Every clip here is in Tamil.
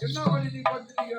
என்ன பண்ணி நீ பண்றீங்க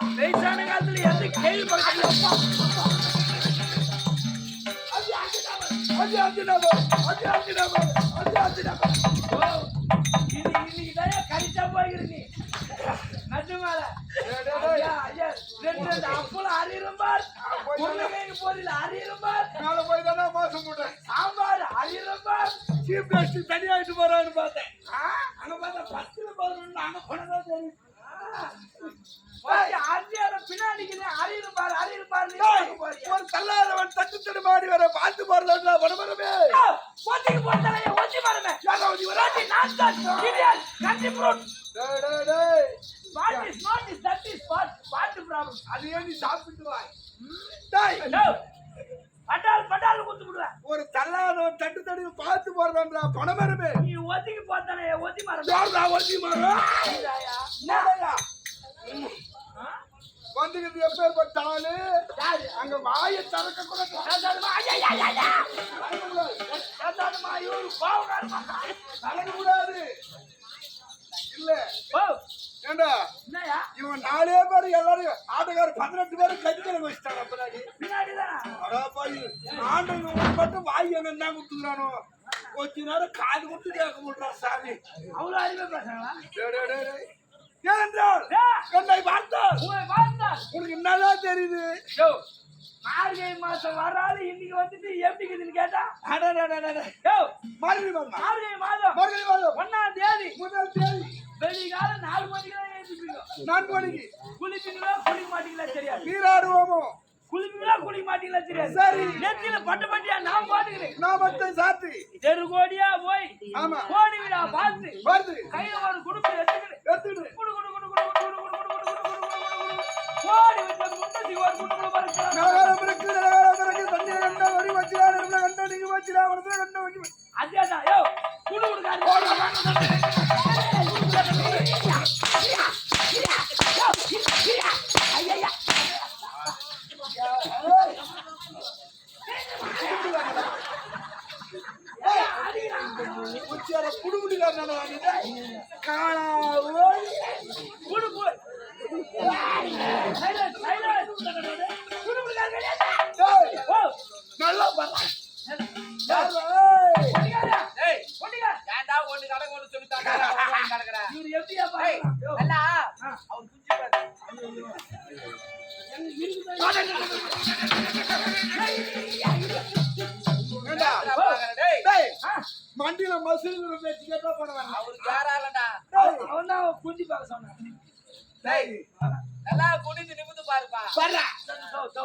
வயசான காலத்துல எந்த கேள்வி அது அது அது அது அது அது தடுமாடி வர பார்த்து போறதா வடமரமே யோ, ஒத்திக்கு போட்டாலே ஒத்தி யாராவது வர ஒத்தி நான் தான் கண்டி ஃப்ரூட் டேய் டேய் டேய். What is not is that is what what problem அது ஏன் நீ சாப்பிட்டு வாய். டேய். யோ பட்டால் பட்டால் குத்து விடுவேன். ஒரு தள்ளாதவன் தட்டு தடி பார்த்து போறதான்றா பணமரமே நீ ஒத்திக்கு போட்டாலே ஒத்தி மரம் யாரா வண்டி மரம் என்னடா ஆ? வந்துக்கிட்டு எப்பேற்பட்டாலு யாரு அங்க வாயை திறக்க கூட சாதாரணமா ஐயா ஐயா ஐயா சாதாரணமா இவரு கோவக்காரமா நடக்க கூடாது இல்ல. ஏண்டா? இவன் நாலே பேர் எல்லாரும் ஆட்டக்காரர் பதினெட்டு பேரும் கஞ்சிக்கல வச்சுட்டாங்க பின்னாடி. பின்னாடி ஆண்டவன் மட்டும் வாய் என்ன கொடுத்துக்கிறானோ? கொஞ்ச நேரம் காது கொடுத்து கேட்க முடியா சாமி. அவ்வளோ அறிவே பேசுறாங்களா. ஏனென்றால் ஏய், என்னை பார்த்தால் உங்களை பார்த்தா உனக்கு என்னதான் தெரியுது யோ மார்கழி மாசம் வராது இன்னைக்கு வந்துட்டு எப்படி இருக்குதுன்னு கேட்டா மறுபடி வரலாம் மார்கழி மாதம் மறுபடி வரலாம் ஒன்னாம் தேதி முதல் தேதி வெளிகால நாலு மணிக்கு தான் எழுந்திருப்பீங்க நான்கு மணிக்கு குளிப்பீங்களா குளிக்க மாட்டீங்களா தெரியாது நீராடுவோமோ குளிப்பீங்களா குளிக்க மாட்டீங்களா தெரியாது சரி. நெத்தியில பட்டு பட்டியா நான் பாட்டுக்கிறேன் நான் மட்டும் சாத்தி தெரு கோடியா போய் ஆமா கோடி விழா பார்த்து வருது கையில ஒரு குடும்பம் எடுத்துக்கிட்டு எடுத்துக்கிட்டு குடு குடு குடு குடு குடு குடு குடு குடு குடு குடு குடு குடு குடு குடு. கோடி விட்ட முன்னதி ஒரு குடும்பம் பறிக்கலாம் ராவணத்துல ரெண்டு வைக்க அஜாதா யோ குடு குடுக்காரு காணா ஓடி அவருக்கு யாராலடா? அவன் தான் குஞ்சு பார்க்க சொன்னான். டேய், நல்லா குனிந்து பாருப்பா. தோ தோ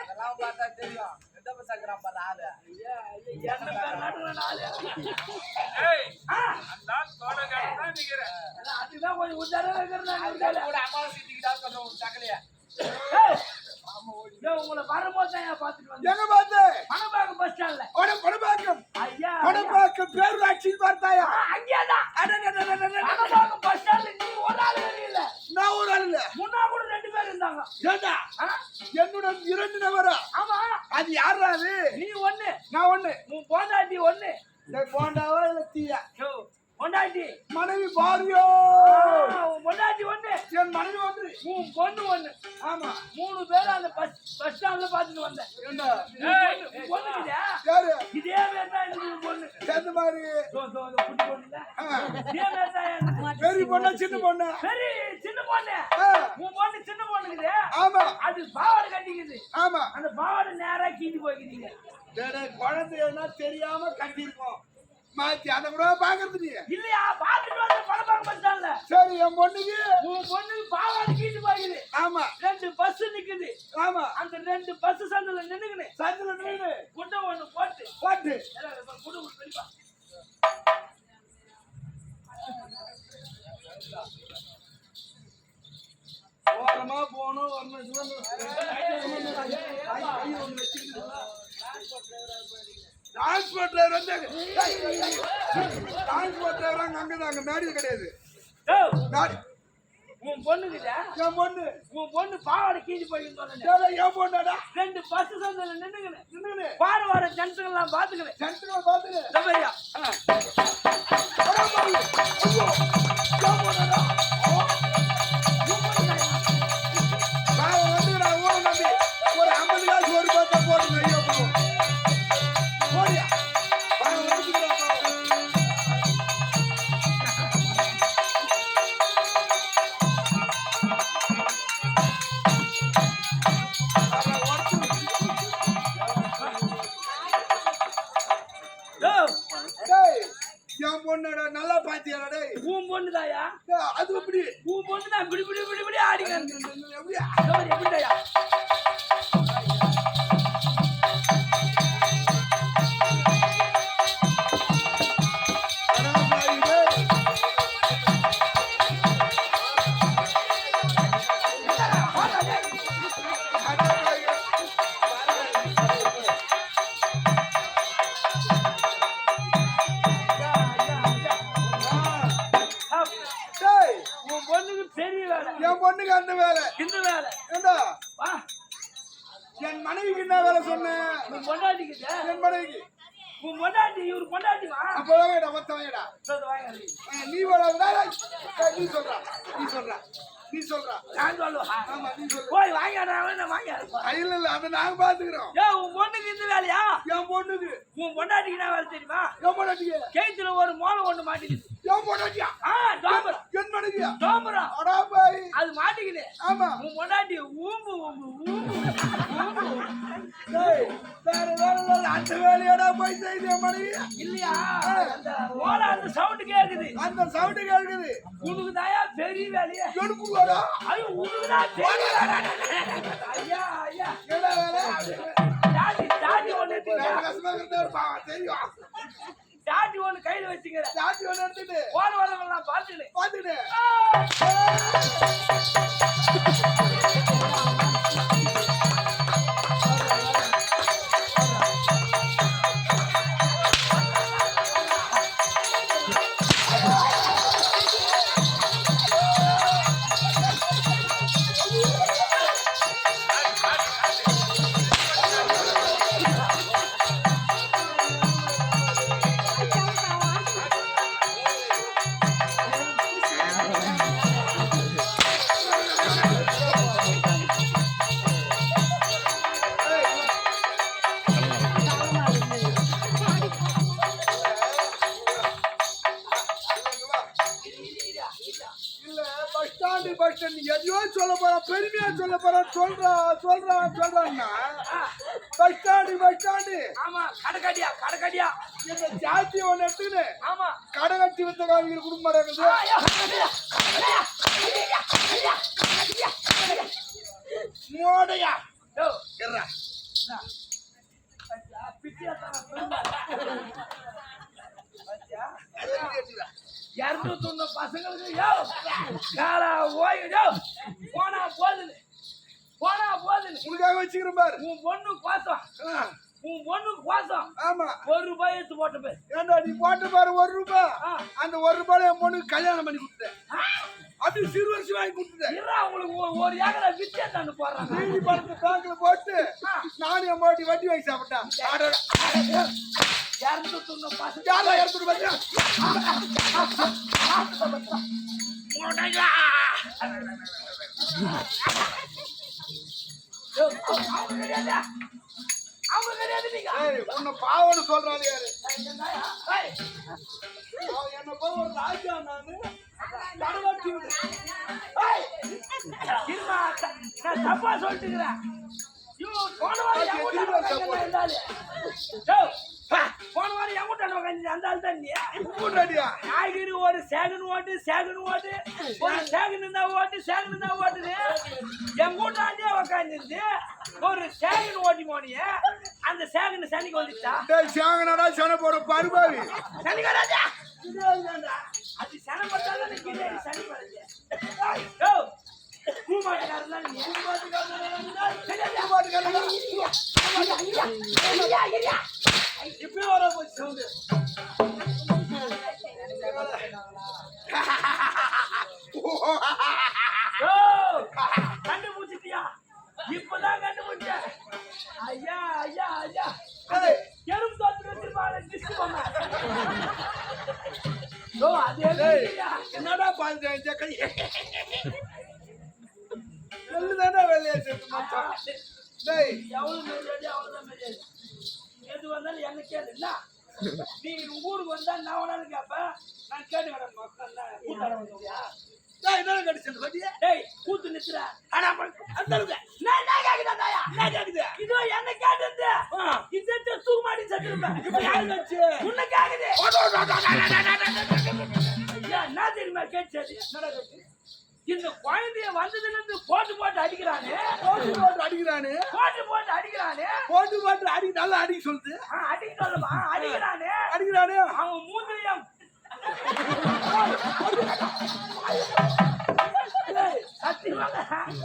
அதெல்லாம் பார்த்தா தெரியும். எந்த சக்கரம் பாரு ஆளு. என்ன நடுவுல நாலு ஏய், அந்த ஆள் தான். அதுதான் கொஞ்சம் கூட சொல்றேன் உன் சகலைய. உங்களை வரும்போது தான் பார்த்துட்டு வந்தேன்? எங்க பஸ் ஸ்டாண்ட்ல ஐயா பணப்பாக்கம் பேரூராட்சி பார்த்தாயா? அங்கேதான். மணப்பாக்கம் பஸ் ஸ்டாண்ட்ல நீ ஒரு ஆள் வெளியில நான் ஒரு ஆள் இல்ல. முன்னா கூட ரெண்டு பேர் இருந்தாங்க. ஏண்டா? என்னுடன் இரண்டு நபரா? ஆமா. அது யாரா அது? நீ ஒண்ணு. நான் ஒண்ணு. உன் பொண்டாட்டி ஒண்ணு. போண்டாவா இல்ல தீயா? பொண்டாட்டி. மனைவி பாரியோ. பொண்டாட்டி ஒண்ணு. என் மனைவி ஒன்று. உன் பொண்ணு ஒண்ணு. ஆமா. மூணு பேரும் அந்த பஸ் பஸ் ஸ்டாண்ட்ல பாத்துட்டு வந்தேன். பொண்ணு? யாரு? இதே மாதிரி தான் எனக்கு பொண்ணு. சேர்ந்த மாதிரி. பொண்ணு. பெரிய பொண்ணா சின்ன பொண்ணா? சரி சின்ன பொண்ணு. உன் பொண்ணு சின்ன பொண்ணுக்குது. ஆமா. அது பாவாடை கட்டிக்குது. ஆமா. அந்த பாவாடை நேரா கீழி போய்க்கிறீங்க குழந்தைன்னா தெரியாம கட்டியிருக்கோம். மாத்தி அதை கூட பாக்குறது நீ இல்லையா பாத்துட்டு வந்து பணப்பாங்க பஸ் ஸ்டாண்ட்ல சரி என் பொண்ணுக்கு உன் பொண்ணுக்கு பாவாடை கீழி போய்க்குது ஆமா ஆமா அந்த ரெண்டு பஸ் சந்தில நின்னுக்கினு சந்தில நின்று குண்டை ஒண்ணு போட்டு பாட்டு குடு பெரியப்பா. ஓரமா போகணும் வரணும் டிரான்ஸ்போர்ட் டிரைவர் வந்து டிரான்ஸ்போர்ட் டிரைவர் அங்க அங்கதான் அங்க மேடி கிடையாது. உன் பொண்ணுகிட்ட என் பொண்ணு. உன் பொண்ணு பாவாடை கீழி சரி, என் பொண்ணாடா? ரெண்டு பஸ் சந்தில நின்னுக்கினு. நின்னு பாரு வர ஜனத்துக்கெல்லாம் பாத்துக்கினு. சென்டர் பாத்துரு இந்த 什么也不是这样。இந்த வேலை. ஏண்டா? வா. என் மனைவிக்கு என்ன வேலை சொன்னேன் உன் பொண்டாட்டிக்கிட்ட? என் மனைவிக்கு. உன் பொண்டாட்டி இவர் பொண்டாட்டி வா. அப்பதான் வேடா மொத்தம் வேடா சொல்லு வாங்க நீ. வேடா நீ சொல்றா நீ சொல்றா நீ சொல்றா. நான் சொல்லுவா? ஆமா நீ சொல்ற போய் வாங்கிடுறா நான் வாங்கி இல்ல இல்ல அதை நாங்க பாத்துக்கிறோம். ஏ உன் பொண்ணுக்கு இந்த வேலையா? என் பொண்ணுக்கு. உன் பொண்டாட்டிக்கு என்ன வேலை தெரியுமா? என் பொண்டாட்டிக்கு. கேத்துல ஒரு மோளம் ஒண்ணு மாட்டிக்குது. என் பொண்டாட்டியா ஆ டோம்பரம் என் மனைவியா? டோம்பரம் அடா பாய் அது மாட்டிக்குது. ஆமா. உன் பொண்டாட்டி ஊம்பு ஊம்பு ஊம்பு. ஊம்பு. டேய் வேற வேற வேற அந்த வேலையோட போய் செய்து என் மனைவி இல்லையா? ஓலை அந்த சவுண்ட் கேக்குது. அந்த சவுண்டு கேட்குது உனக்கு தாயா பெரிய வேலையா. எனக்கு வாடா ஐயோ உனக்கு தான் பெரிய ஐயா என்ன வேலை? ஒண்ணு தெரியும்? டாடி ஒண்ணு கையில வச்சுக்கிற. ஜாதி ஒன்று எடுத்துட்டு போன வரவங்களாம் பார்த்துட்டு பாத்துட்டு சொல்றான்னா? ஸ்டாண்டு ஆமா கடைக்காடியா கடைக்காடியா இந்த ஜாதி எடுத்துக்கிட்டு ஆமா. கடை கட்டி வித்த காவிகள் குடும்பம் இருக்குது. மோடையா யோ, எர்ரா பாத்தியா, பிச்சையா தரான் பெருமாள். பாத்தியா? இருநூத்தி ஒண்ணு பசங்களுக்கு காலா ஓய், யோ, போனா போதுன்னு. போனா போதுன்னு உனக்காக வச்சுக்கிறேன் பாரு உன் பொண்ணு கோசம் ஆ, உன் பொண்ணு கோசம் ஆமா ஒரு ரூபாய் எடுத்து போட்ட பேர் ஏண்டா நீ போட்டு பாரு ஒரு ரூபாய். அந்த ஒரு ரூபாய் என் பொண்ணுக்கு கல்யாணம் பண்ணி கொடுத்தேன் அப்படி சிறு வருஷம் வாங்கி கொடுத்துட்டேன் உங்களுக்கு ஒரு- ஏக்கரை வித்தியா தந்து போடுறாங்க நீதி பணத்தை பேங்க்ல போட்டு நானும் என் பாட்டி வட்டி வாங்கி சாப்பிட்டேன். இருநூத்தி அவங்க கிடையாது நீங்க உன்னை பாவம்னு சொல்றாரு யாரு? என்ன போய் ஒரு ராஜா நானு கடவாட்டி விடு. இருமா, நான் தப்பா சொல்லிட்டுக்கிறேன். இவன் போன வாரம் என் போன வாரம் என் கூட்டாண்ட உட்காந்து அந்த ஆள் தான் கூட்டாடியா காய்கறி ஒரு சேகன் ஓட்டு சேகன் ஓட்டு ஒரு சேகன் இருந்தா ஓட்டு சேகன் இருந்தா ஓட்டுது என் கூட்டாண்டே உக்காந்துருந்து ஒரு சேகன் ஓட்டி போனிய. அந்த சேகன் சனிக்கு வந்துச்சா? டேய் சாங்கனடா சன போற பருபாவி. சனிக்கு வராதா அது சனி பார்த்தாலும் சனி வருது பூ தான் இப்பவே வர போச்சு சவுண்டு கண்டுபிடிச்சிட்டியா? இப்பதான் கண்டுபிடிச்ச ஐயா ஐயா ஐயா. எறும்பு தோத்து வச்சிருப்பாங்க டிஸ்ட் பண்ண அது? என்னடா பாத்து ஜக்கை நல்லதானே வேலையா செத்து மச்சான். டேய் எவ்வளவு மரியாதை அவ்வளவுதான் மரியாதை எது வந்தாலும் என்ன கேளு. என்ன? நீ ஊருக்கு வந்தா நான் வேணாலும் கேட்பேன் நான் கேட்டு வரேன் மக்கள் கூத்தாட வந்துயா என்ன கடிச்சது பத்தியா? டேய் கூத்து நித்துற ஆனா அந்த நான் நான் கேக்குதா தாயா நான் கேக்குது? இது என்ன கேட்டது இது தூக்கு மாடி செத்துருப்பேன். இப்ப யாரு கட்சி உன்ன கேக்குது. ஐயா என்ன தெரியுமா என்னடா கேட்டு? இந்த குழந்தைய வந்ததுல இருந்து போட்டு போட்டு அடிக்கிறானே? போட்டு போட்டு அடிக்கிறானே? போட்டு போட்டு அடிக்கிறானே? போட்டு போட்டு அடி நல்லா அடிக்க சொல்லுது. ஆ, அடிக்க சொல்லுமா? அடிக்கிறானே? அடிக்கிறானே? அவன்.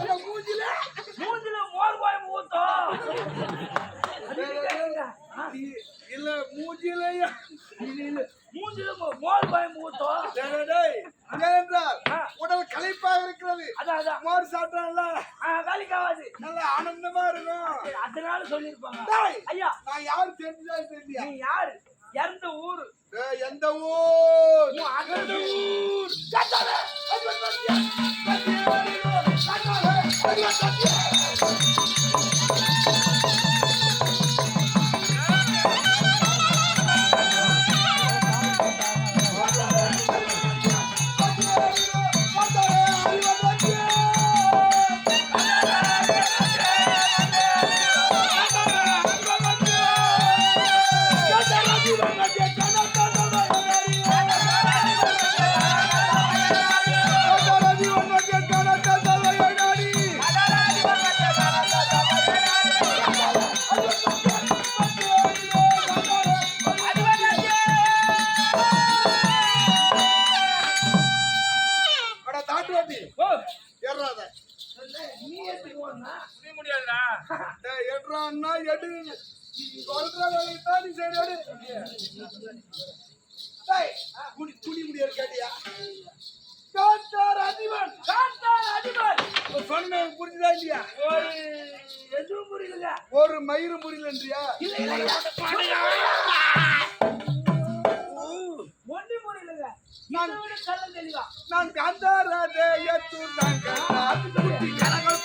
என் மூஞ்சில. மூஞ்சில மோர் போய் ஊத்தும் இல்ல மூஞ்சில மோ- மோர் போய் ஊத்தும் ஏனென்றால். உடல் களைப்பாக இருக்கிறது. மோர் சாப்பிட்டான்ல ஆ, வேலைக்கு ஆகாது. நல்லா ஆனந்தமா இருக்கும். அதனால சொல்லிருப்பாங்க டேய், ஐயா. நான் யாரு தெரிஞ்சுதான் தெரியல நீ யாரு? எந்த ஊரு? எந்த ஊர்? அகந்த ஊர். அது வந்து அது வந்து. குடி முடியாது கேட்டியா காத்தார் அதிபன் காத்தார் அடிமார் சொன்ன புரிஞ்சுதா இல்லையா ஒரு எதுவும் புரியல ஒரு மயிறு புரியலன்றியா இல்ல இல்ல புரியல கள்ள தெளிவா நான் காந்தாராஜே எத்தூர் நான் குட்டி கனகல